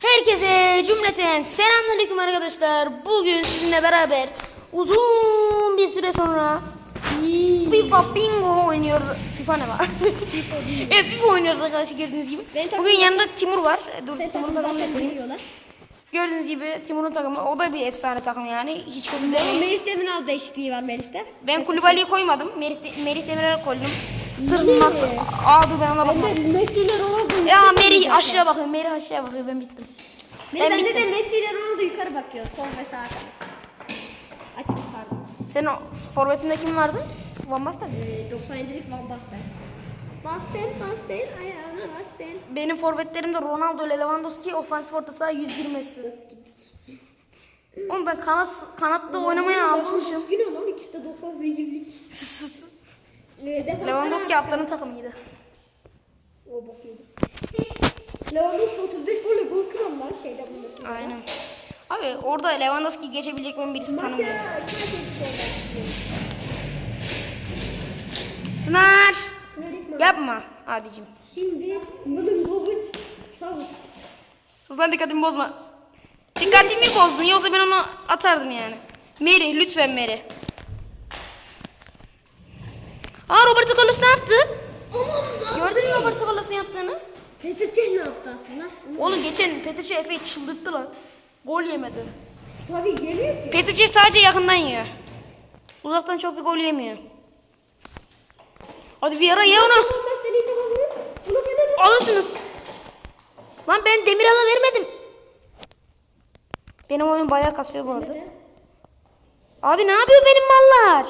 Herkese cümleten selamünaleyküm arkadaşlar. Bugün sizinle beraber uzun bir süre sonra FIFA Bingo oynuyoruz. FIFA ne var? evet FIFA oynuyoruz arkadaşlar gördüğünüz gibi. Bugün yanında Timur var. Dur Timur'un takımı Gördüğünüz gibi Timur'un takımı. O da bir efsane takım yani. Hiç Ama değil. Melih Demiral değişikliği var Melih'te. Ben Kulübali'yi koymadım. Merih, Merih Demirel'i koydum. Zırnmak. Aa dur ben ona bakmadım. Bende Messi ile Ronaldo Ya Merih aşağı bakıyor. Merih aşağı bakıyor. Ben bittim. Benim Ben bende de Messi ile Ronaldo yukarı bakıyor. Sol ve sağ kanat. Açık pardon. Senin o forvetinde kim vardı? Van Basten. Ee, 97'lik Van Basten. Basten, Basten, Basten. Benim forvetlerimde Ronaldo ile Lewandowski, ofansif orta saha 101 Messi. Oğlum ben kanat, kanatta oynamaya alışmışım. Gün lan ikisi de 98'lik. Ee, defanslar Lewandowski haftanın takımıydı. O bok yedi. Lewandowski 35 golle gol kıran lan şeyde bunda. Aynen. Abi orada Lewandowski geçebilecek mi birisi Maça tanımıyor. oldu? Sınar! Mi? Yapma abicim. Şimdi Mılıngovic Savuç. Sus lan dikkatimi bozma. Dikkatimi bozdun yoksa ben onu atardım yani. Meri lütfen Meri. Aa Roberto Carlos ne yaptı? Gördün mü Roberto Carlos'un yaptığını? Fethiye ne yaptı aslında? Oğlum geçen Petrice Efe'yi çıldırttı lan. Gol yemedi. Tabii yemiyor ki. Petrice sadece yakından yiyor. Uzaktan çok bir gol yemiyor. Hadi Vieira ye onu. Alırsınız. Lan ben Demiral'a vermedim. Benim oyunum bayağı kasıyor bu arada. Abi ne yapıyor benim mallar?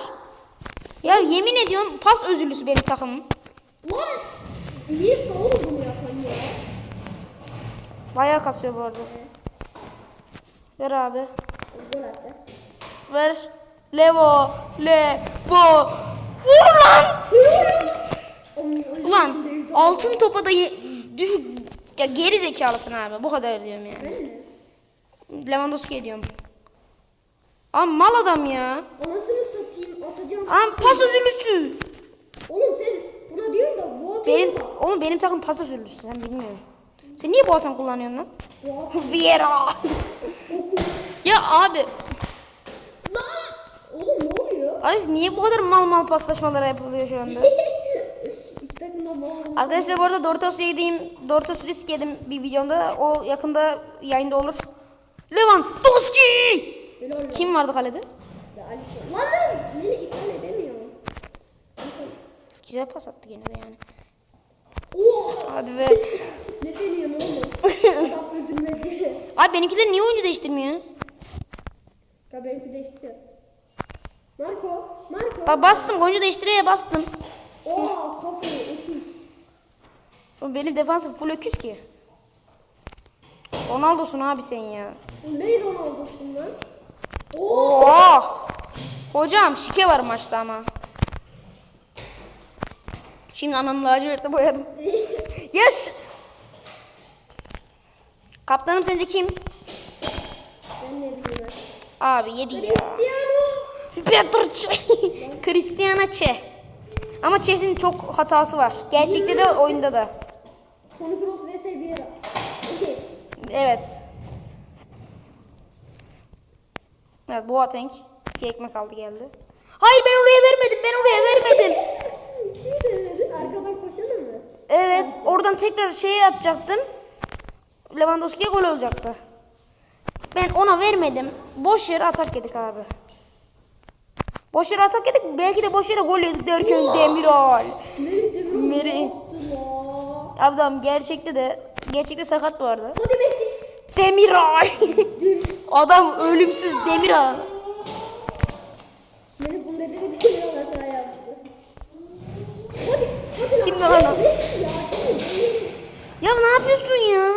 Ya yemin ediyorum pas özürlüsü benim takımım. Lan! Da oğlum bunu yapan ya. Bayağı kasıyor bu arada. Ver abi. Gol. Ver. Levo. Levo. Vur lan. Ulan altın topa da düşük. Ya geri zekalısın abi. Bu kadar diyorum yani. Lewandowski diyorum. Ama mal adam ya. Anasını satayım atacağım. Ama pas özürlüsü. Oğlum sen buna diyorsun da bu atıyor Benim, oğlum benim takım pas özürlüsü. Sen bilmiyorum. Sen niye bu atan kullanıyorsun lan? Vieira. ya abi. Lan! Oğlum ne oluyor? Ay niye bu kadar mal mal paslaşmalar yapılıyor şu anda? Arkadaşlar bu arada Doritos yediğim, Doritos risk yedim bir videomda. O yakında yayında olur. Böyle oluyor. Kim vardı kalede? Lan lan! Beni iptal edemiyorum. Güzel pas attı gene de yani. Oha! Hadi be. Ne deniyorsun oğlum? Adam öldürmedi. Abi benimkiler niye oyuncu değiştirmiyor? Ya benimki değişti. Marco, Marco. Bak bastım oyuncu değiştireye bastım. Oha kafayı. Oğlum benim defansım full öküz ki. Ronaldo'sun abi sen ya. Ne Ronaldo'sun lan? Oo! Oh! Hocam şike var maçta ama. Şimdi ananın lacivertle boyadım. Yes! Kaptanım sence kim? Ben ne bileyim. Abi yedi ya. Petr Çeh. Cristiano Çeh. Ama Çeh'in çok hatası var. Gerçekte de oyunda da. Toni Kroos vs Vieira. Okey. Evet. Evet Boateng. İki ekmek aldı geldi. Hayır ben oraya vermedim. Ben oraya vermedim. Arkadan koşalım mı? Evet. Oradan tekrar şey yapacaktım. Lewandowski'ye gol olacaktı. Ben ona vermedim. Boş yere atak yedik abi. Boş yere atak yedik. Belki de boş yere gol yedik derken Demiral. Melih Demiral Adam gerçekte de gerçekte sakat bu arada. Hadi Mehdi. Demiral. Adam ölümsüz bunu dedi hata yaptı. Kim lan. o? Messi ya. ne yapıyorsun ya?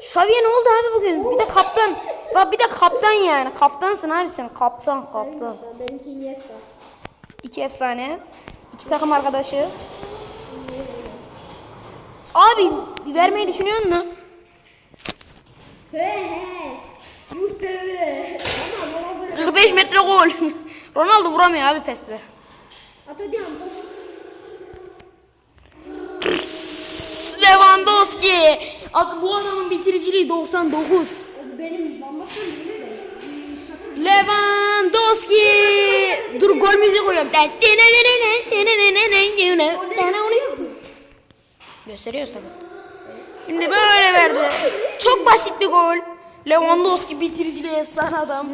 Xavi'ye ne oldu abi bugün? Bir de kaptan. Bak bir de kaptan yani. Kaptansın abi sen. Kaptan kaptan. Benimki. İki efsane. iki takım arkadaşı. Abi vermeyi düşünüyor musun? He he. Böyle 45 metre gol. Ronaldo vuramıyor abi peste. atacağım. Lewandowski. Ad- bu adamın bitiriciliği 99. Abi benim bambaşka bile de. Lewandowski. Dur gol müziği koyuyorum. Gösteriyoruz tabii. Şimdi böyle verdi. Çok basit bir gol. Lewandowski bitiriciliği efsane adam.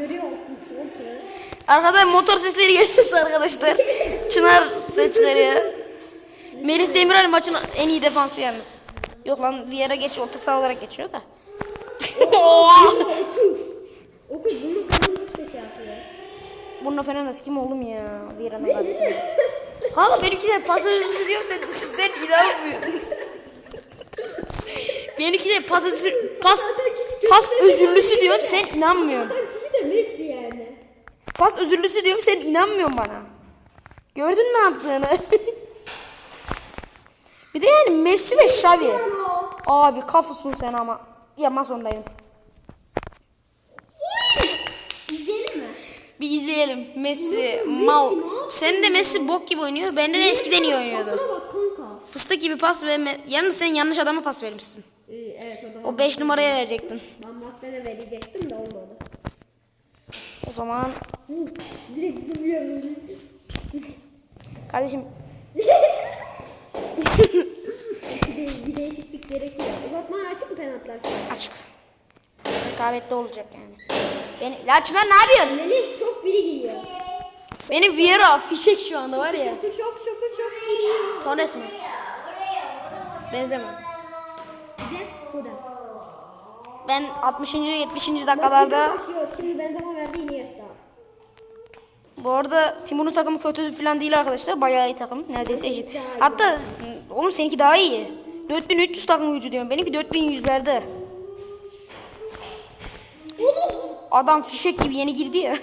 Arkada motor sesleri geliyor arkadaşlar. Çınar çıkarıyor. Melih Demiral maçın en iyi defansı yalnız. Yok lan Vieira geç orta saha olarak geçiyor da. Oku. Oku bunu şey yapıyor. Bruno Fernandes kim oğlum ya? Vieira'nın karşısında. Kanka benimki de pas özürlüsü diyorum sen, sen inanmıyorsun. Benimki de pas özür, pas, pas özürlüsü diyorum sen inanmıyorsun. Adam kişi de Messi yani. Pas özürlüsü diyorum sen inanmıyorsun bana. Gördün ne yaptığını? bir de yani Messi ve Xavi. Abi kafasın sen ama. Yapma sondayım. İzleyelim mi? Bir izleyelim. Messi mal. Senin de Messi bok gibi oynuyor. Bende de eskiden iyi oynuyordu. Pasına bak kanka. Fıstık gibi pas ve me- yalnız sen yanlış adama pas vermişsin. O da. O 5 numaraya verecektin. Ben Master'e verecektim de olmadı. O zaman Direkt zıplıyorum. kardeşim Bir, de, bir değişiklik gerekiyor. Uzatmalar açık mı penaltılar? açık. Rekabetli olacak yani. Beni, la Çınar ne yapıyorsun? Melih şok biri geliyor. Benim Vieira fişek şu anda var ya. Şok şoku şok geliyor. Torres mi? Benzeme. Bir de Foden. Ben 60. 70. dakikalarda. Şimdi Benzema verdi Iniesta. bu arada Timur'un takımı kötü falan değil arkadaşlar. Bayağı iyi takım. Neredeyse eşit. Hatta oğlum seninki daha iyi. 4300 takım gücü diyorum. Benimki 4100'lerde. Adam fişek gibi yeni girdi ya.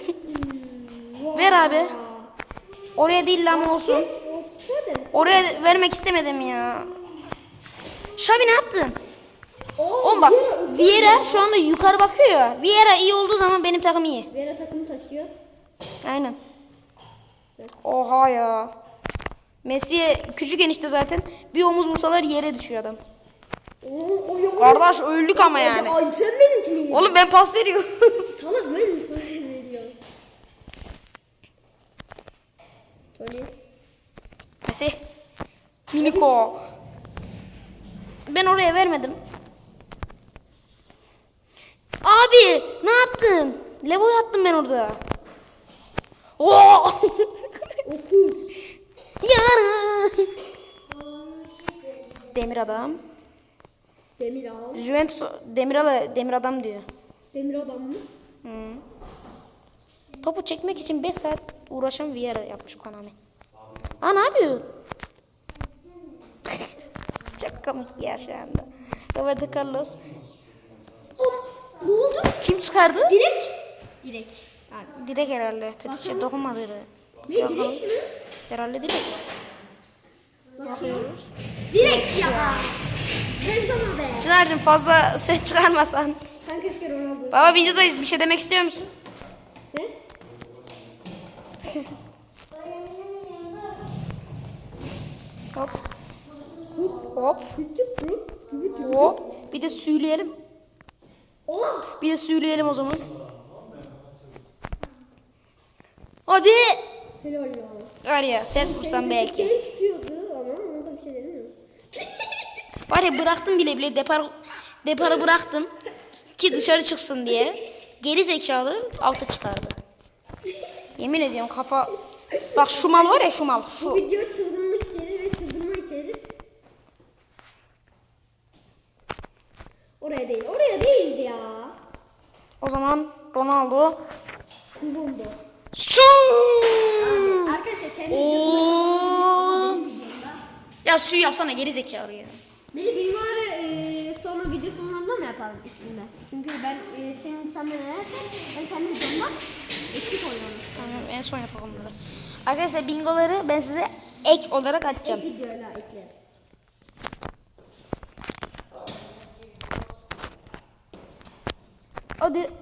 Ver abi. Oraya değil lan olsun. Oraya vermek istemedim ya. Şabi ne yaptın? Oğlum bak Vieira- Vieira şu anda yukarı bakıyor ya. Vieira iyi olduğu zaman benim takım iyi. Vera takımı taşıyor. Aynen. Oha ya. Messi küçük enişte zaten. Bir omuz vursalar yere düşüyor adam. Oo, o yok. Kardeş öldük ama yani. Ay sen benimkini yedin. Oğlum ben pas veriyorum. Salak ben veriyorum. Tony. Messi. Miniko. Ben oraya vermedim. Abi ne yaptın? Levo'ya attım ben orada. Oo! Oku. Yarın. Demir adam. Demir al. Juventus Demiral'a demir adam diyor. Demir adam mı? Topu çekmek için 5 saat uğraşan Vieira yapmış Konami. Aa ne yapıyor? Çok komik ya şu anda. Roberto Carlos. Ne oldu? Kim çıkardı? Direkt. Direkt. Abi. Direkt herhalde. Petişe dokunmadı. Ne direkt mi? Herhalde direkt. Bakıyoruz. Direkt ya. Benzema be. Çınar'cığım fazla ses çıkarmasan. Sen keşke Ronaldo. Baba videodayız. Bir şey demek istiyor musun? Ne? Hop. Hop. Hop. Bir de süyleyelim. Bir de süyleyelim o zaman. Hadi. Helal ya. Var ya sert vursan belki. Seni tutuyordu ama ona da bir şey. Var ya bıraktım bile bile depar deparı bıraktım ki dışarı çıksın diye. Geri zekalı alta çıkardı. Yemin ediyorum kafa Bak şu mal var ya şu mal şu. video çılgınlık içerir ve çıldırma içerir. Oraya değil. Oraya değildi ya. O zaman Ronaldo. Bulundu. Su! Abi arkadaşlar kendi videosunda Oo. benim videomda. Ya suyu yapsana geri zekalı ya. Beni bilgileri e, sonra video sonlarında mı yapalım ikisinde? Çünkü ben e, senin sen edersen ben kendi videomda eksik oynuyorum. Tamam en son yapalım bunu. Arkadaşlar bingoları ben size ek olarak atacağım. Tek videoyla ekleriz. Hadi.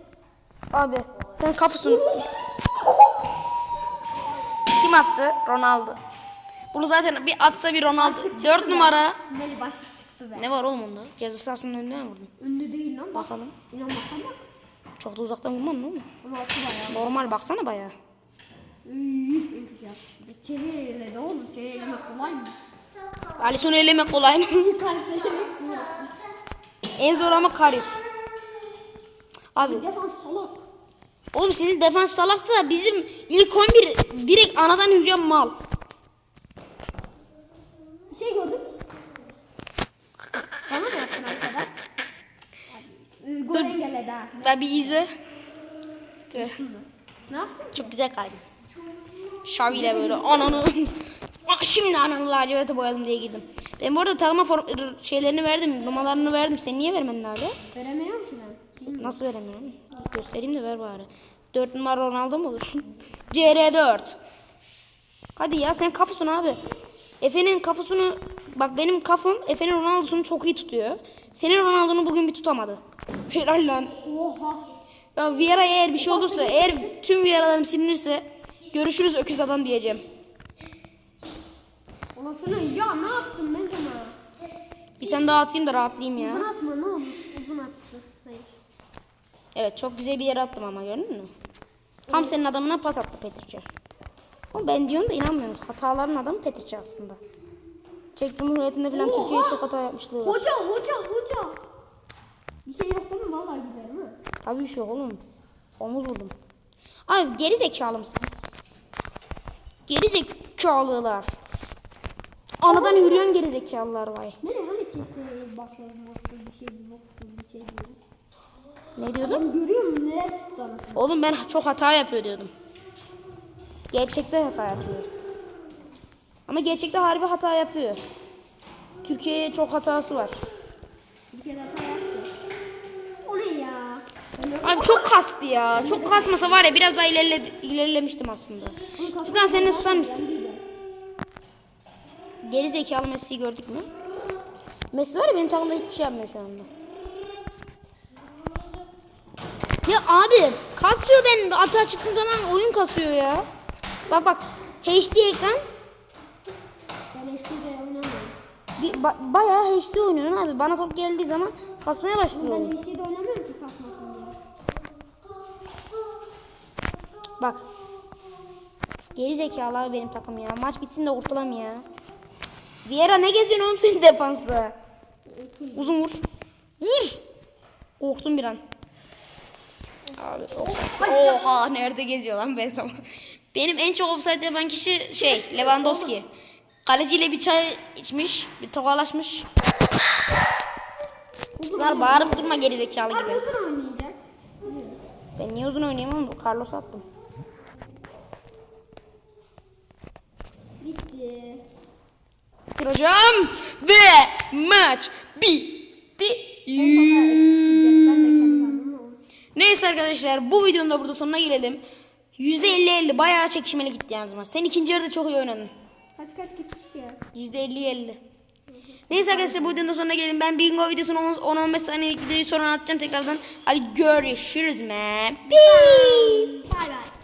Abi sen kafasın. Kim attı? Ronaldo. Bunu zaten bir atsa bir Ronaldo. 4 numara. Beni başlık çıktı. Be. Ne var oğlum onda? Ceza sahasının önüne mi vurdun? Önde değil lan. Bak. Bakalım. İnan bakalım bak. Çok da uzaktan vurman ne oğlum? Ama attı bayağı. Normal baksana bayağı. Çeyle de oğlum. Çeylemek kolay mı? Alisson'u elemek kolay mı? Kalselemek güzel. en zor ama Karius. Abi Defans salak. oğlum sizin defans salaktı da bizim ilk 11 direkt anadan hücum mal. Bir şey gördüm. Bana mı yaptın arkada? Ee, Gol engelledi ha. Ben bir izle. Tüh, Ne yaptın? Çok güzel kaydı. Şav ile böyle ananı. Ah, Şimdi ananı laciverte boyadım diye girdim. Ben bu arada takma form şeylerini verdim, numaralarını verdim. Sen niye vermedin abi? Ben. Nasıl veremiyorum? Göstereyim de ver bari. 4 numara Ronaldo mu olur? CR4. Hadi ya sen kafasın abi. Efe'nin kafasını bak benim kafam Efe'nin Ronaldo'sunu çok iyi tutuyor. Senin Ronaldo'nu bugün bir tutamadı. Helal lan. Oha. Ya Vieira eğer bir şey olursa eğer tüm Vieira'larım silinirse görüşürüz öküz adam diyeceğim. Anasını ya ne yaptın ben sana? Bir tane daha atayım da rahatlayayım ya. Uzun atma ne olur. Uzun attı. Hayır. Evet çok güzel bir yere attım ama gördün mü? Tam senin adamına pas attı Petrice. Ama ben diyorum da inanmıyorsunuz. Hataların adamı Petrice aslında. Çek Cumhuriyeti'nde falan Oha! Türkiye'ye çok hata yapmışlığı var. Hoca hoca hoca. Bir şey yok değil mi? Vallahi giderim ha. Tabii bir şey yok oğlum. Omuz vurdum. Abi geri zekalı mısınız? Geri zekalılar. Anadan yürüyen geri zekalılar vay. Nereye hani çekti başlarım bir şey bir şey değil. Ne diyordum? Adam görüyor musun neler tuttu anasını? Oğlum ben çok hata yapıyor diyordum. Gerçekte hata yapıyor. Ama gerçekte harbi hata yapıyor. Türkiye'ye çok hatası var. Türkiye'de hata yaptı. O ne ya? Abi çok kastı ya. Çok kasmasa var ya biraz daha ilerle, ilerlemiştim aslında. Cidden sen de susar mısın? Geri zekalı Messi'yi gördük mü? Messi var ya benim takımda hiçbir şey yapmıyor şu anda. Ya abi kasıyor ben atağa çıktığım zaman oyun kasıyor ya. Bak bak HD ekran Ben HD'de oynamıyorum. bir, ba- bayağı HD oynuyorsun abi. Bana top geldiği zaman kasmaya başlıyor. Ben. HD'de oynamıyorum ki kalkmasın diye. Bak. Geri zekalı abi benim takım ya. Maç bitsin de kurtulam ya. Vieira ne geziyorsun oğlum senin defansta? Uzun vur. Vur. Korktum bir an. Abi offside. Oha nerede geziyor lan ben sana. Benim en çok offside yapan kişi şey Lewandowski. Kaleciyle bir çay içmiş, bir tokalaşmış. Bunlar bağırıp durma geri zekalı Abi gibi. uzun oynayacak. Ben niye uzun oynayayım oğlum? Carlos attım. Bitti. Hocam ve maç bitti. Ben de kendi kendime Neyse arkadaşlar bu videonun da burada sonuna gelelim. %50-50 bayağı çekişmeli gitti yalnız maç. Sen ikinci yarıda çok iyi oynadın. Kaç kaç gitmişti ya? %50-50. Neyse arkadaşlar bu videonun sonuna gelelim. Ben bingo videosunu 10-15 saniyelik videoyu sonra atacağım tekrardan. Hadi görüşürüz me. Bye. Bay bay.